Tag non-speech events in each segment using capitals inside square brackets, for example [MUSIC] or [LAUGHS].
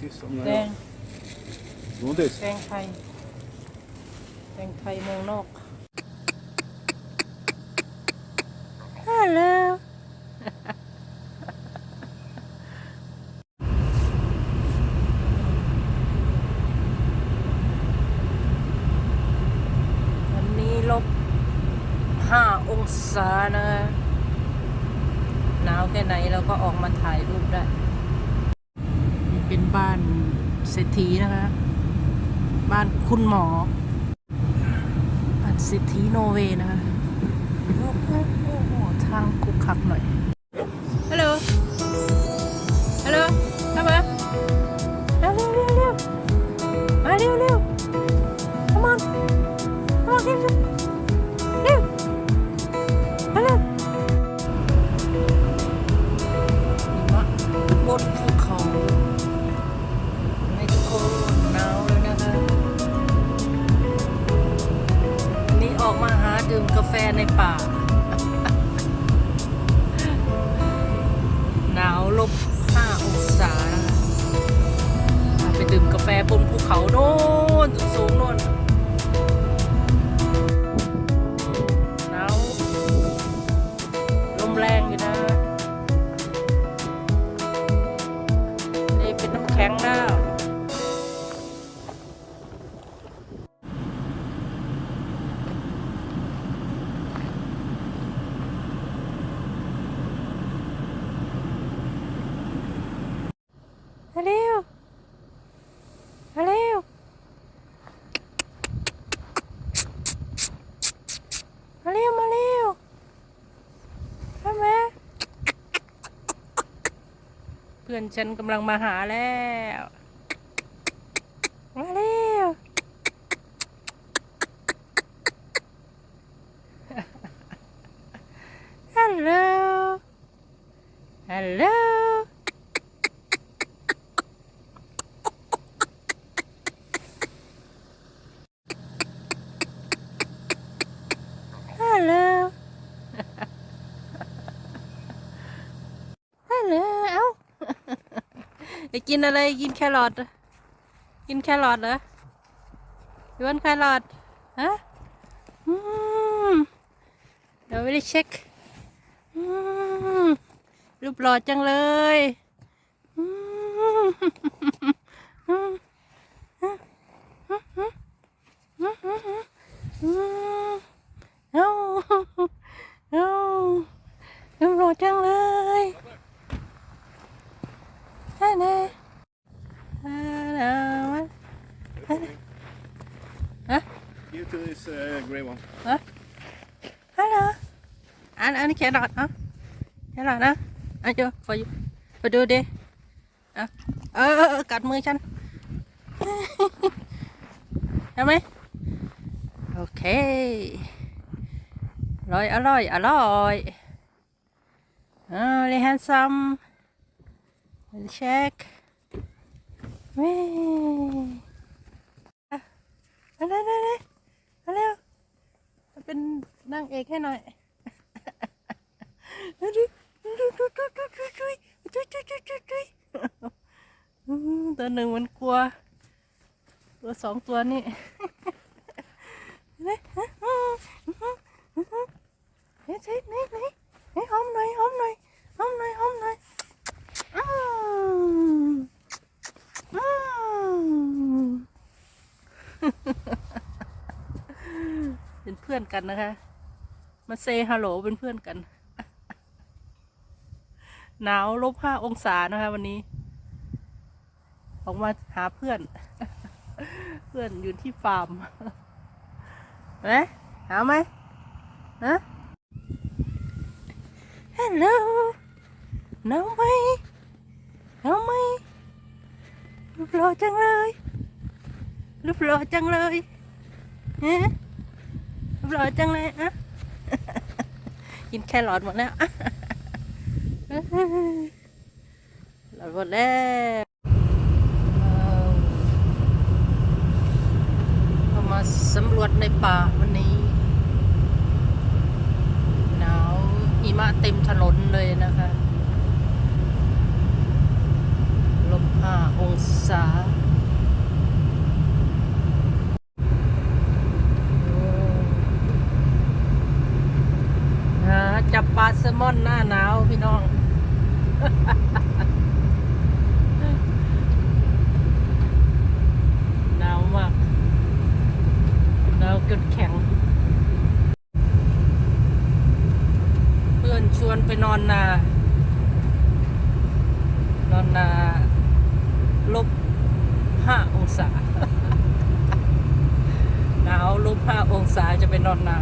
tyst om แด det. ง Godis. แดงไทย แดงไทยเมืองนอกฮัลโหล วันนี้ลบห้าองศานะหนาวแค่ไหนเราก็ออกมาถ่ายรูปได้ นี่เป็น บ้านเศรษฐีนะคะ บ้านคุณหมอบ้านเศรษฐีโนเวนะคะทางคุกคักหน่อย มาหาดื่มกาแฟในป่า หนาวลบห้าองศานะคะไปดื่มกาแฟบนภูเขาโน่นสูงโน่น พื่อนฉันกำลังมาหาแล้ว มาเร็ว ฮัลโหล ฮัลโหล ฮัลโหล ฮัลโหล เอ้า ไปกินอะไรกินแครอทกินแครอทเหรอยวนแครอทฮะอืมเดี๋ยวไม่ได้เช็คอืมรูปหล่อจังเลยอืม this uh, gray one. Hả? Hello. Anh anh chả đọt hả? Chả đọt hả? anh chưa? For you. For do đi. À. Ờ, ờ, ờ cắt mưa chanh. [LAUGHS] Em ấy. Ok. Rồi, ở rồi, ở rồi. Really ờ, handsome. Check. Wee. Đây, đây, đây. มโอเคอร่อยอร่อยอร่อยอ่าเลยฮันซัมเช็คเว้ยอะเอาเร็วเร็วเร็วเอาเป็นนางเอกให้หน่อยดูดูดูดูดูดูดูดูดูดูดูดูดูตัวหนึ่งมันกลัว ตัวสองตัวนี่เนี่ยฮะอืมอืมอืม เฮ้ยเฮ้ยไหนไหนเฮ้ยหอมหน่อยหอมหน่อยหอมหน่อยหอมหน่อยอืมอืม เป็นเพื่ อนกันนะคะมาเซฮัลโหลเป็นเพื่อนกัน หนาวลบห้าองศานะคะ วันนี้ ออกมาหาเพื่อน เพื่อนอยู่ที่ฟาร์มเอ๊ะหาไหมฮะฮัลโหลหนาวไหมหนาวไหมรูปหล่อจังเลยรูปหล่อจังเลยฮะ หล่อจังเลยอะกินแครอทหมดแล้วหลอดหมดแล้วเรามาสำรวจในป่าวันนี้หนาวหิมะเต็มถนนเลยนะคะลบห้าองศาโอ้หาจับปลาแซล มอนหน้าหนาวพี่น้อง หนาวมากหนาวเกินแข็ง เพื่อนชวนไปนอนนา นอนนาลบห้าองศา หนาวลบห้าองศาจะไปนอนนา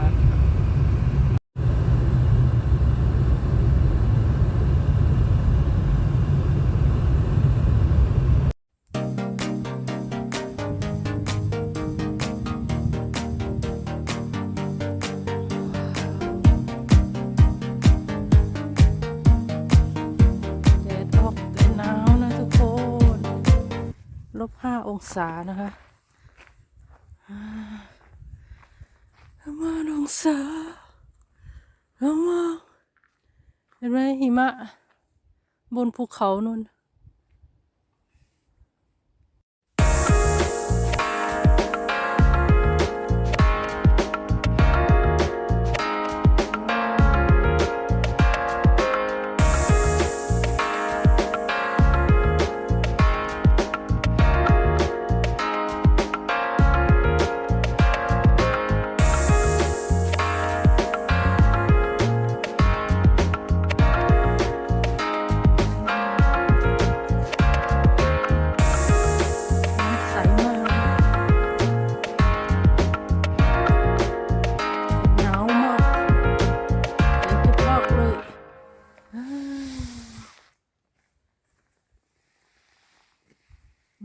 บห้าองศานะคะประมาณองศาแล้วมาเห็นไหมหิมะ บนภูเขานู่น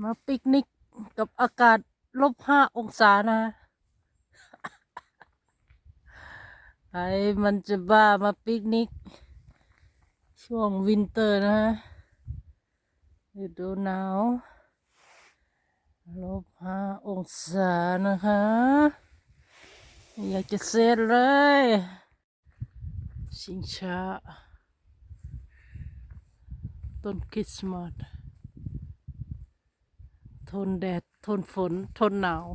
มาปิกนิกกับอากาศลบห้าองศานะไอ้มันจะบ้ามาปิกนิก ช่วงวินเตอร์นะฤดูหนาวลบห้าองศานะคะ อยากจะเซตเลย ชิงช้าต้นคริสต์มาส ทนแดด ทนฝน ทนหนาว